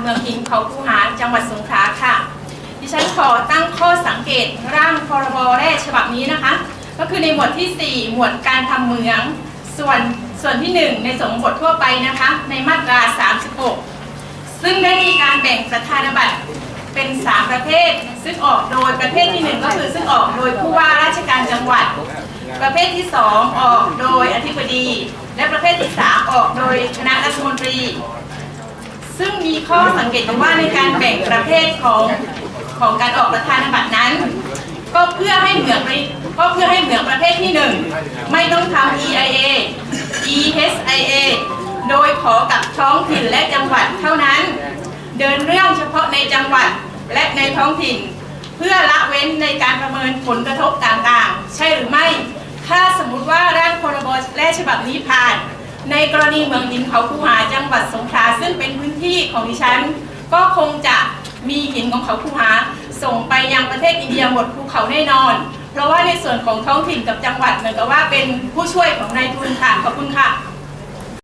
เมืองหินเขาคูหาจังหวัดสงขลาค่ะ ดิฉันขอตั้งข้อสังเกตร่างพรบแรกฉบับนี้นะคะ ก็คือในหมวดที่ 4 หมวดการทำเมือง ส่วนส่วนที่ 1 ในสงบททั่วไปนะคะ ในมาตรา 36 ซึ่งได้มีการแบ่งประธานบัตรเป็น 3 ประเภท ซึ่งออกโดยประเภทที่ 1 ก็คือซึ่งออกโดยผู้ว่าราชการจังหวัด ประเภทที่ 2 ออกโดยอธิบดี และประเภทที่ 3 ออกโดยคณะรัฐมนตรี มีข้อสังเกตว่าในการแบ่งประเภทของของการออกประธานบัตรนั้น ก็เพื่อให้เหมืองไปก็เพื่อให้เหมืองประเภทที่ 1 ไม่ต้องทำ EIA EHIA โดยขอกับท้องถิ่นและจังหวัดเท่านั้น เดินเรื่องเฉพาะในจังหวัดและในท้องถิ่น เพื่อละเว้นในการประเมินผลกระทบต่างๆ ใช่หรือไม่ ถ้าสมมุติว่าร่างพรบแรกฉบับนี้ผ่าน ในกรณีเมืองดินเขาคูหาจังหวัดสงขลาซึ่งเป็นพื้นที่ของดิฉัน ก็คงจะมีหินของเขาคูหา ส่งไปยังประเทศอินเดียหมดภูเขาแน่นอน เพราะว่าในส่วนของท้องถิ่นกับจังหวัดเหมือนกับว่าเป็นผู้ช่วยของนายทุนค่ะขอบคุณค่ะ